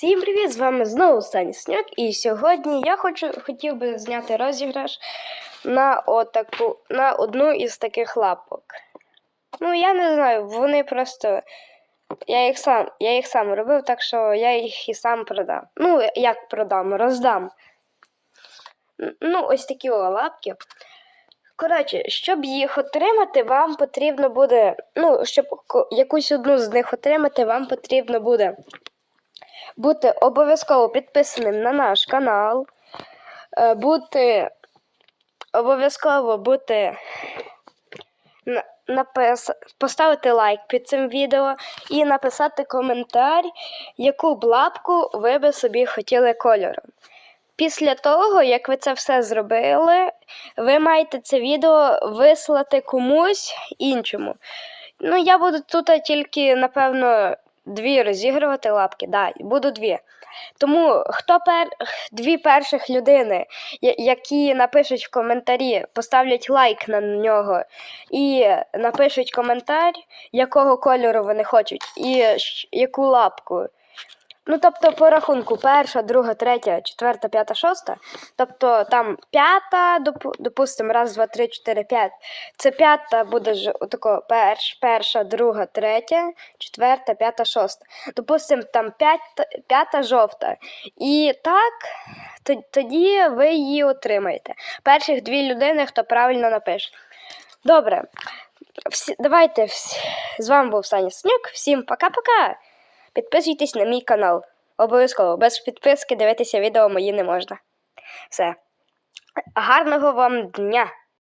Всім привіт! З вами знову Сані Сняк, і сьогодні я хочу хотів би зняти розіграш на отаку на одну із таких лапок. Ну, я не знаю, вони просто. Я їх сам, я їх сам робив, так що я їх і сам продам. Ну, як продам, роздам. Ну, ось такі о лапки. Коротше, щоб їх отримати, вам потрібно буде. Ну, щоб якусь одну з них отримати, вам потрібно буде бути обов'язково підписаним на наш канал, е, бути обов'язково бути напис... поставити лайк під цим відео і написати коментар, яку б лапку ви би собі хотіли кольором. Після того, як ви це все зробили, ви маєте це відео вислати комусь іншому. Ну, я буду тут тільки, напевно, дві розігрувати лапки. Да, буду дві. Тому хто пер... дві перших людини, які напишуть в коментарі, поставлять лайк на нього і напишуть коментар, якого кольору вони хочуть, і яку лапку. Ну, тобто, по рахунку перша, друга, третя, четверта, п'ята, шоста. Тобто там п'ята, допу- допустимо, раз, два, три, чотири, п'ять. Це п'ята буде ж отако перш, перша, друга, третя, четверта, п'ята, шоста. Допустимо, там п'ята, п'ята жовта. І так, тоді ви її отримаєте. Перших дві людини, хто правильно напише. Добре. Всі, давайте. Всі, з вами був Саня Снюк. Всім пока-пока. Підписуйтесь на мій канал. Обов'язково. Без підписки дивитися відео мої не можна. Все. Гарного вам дня!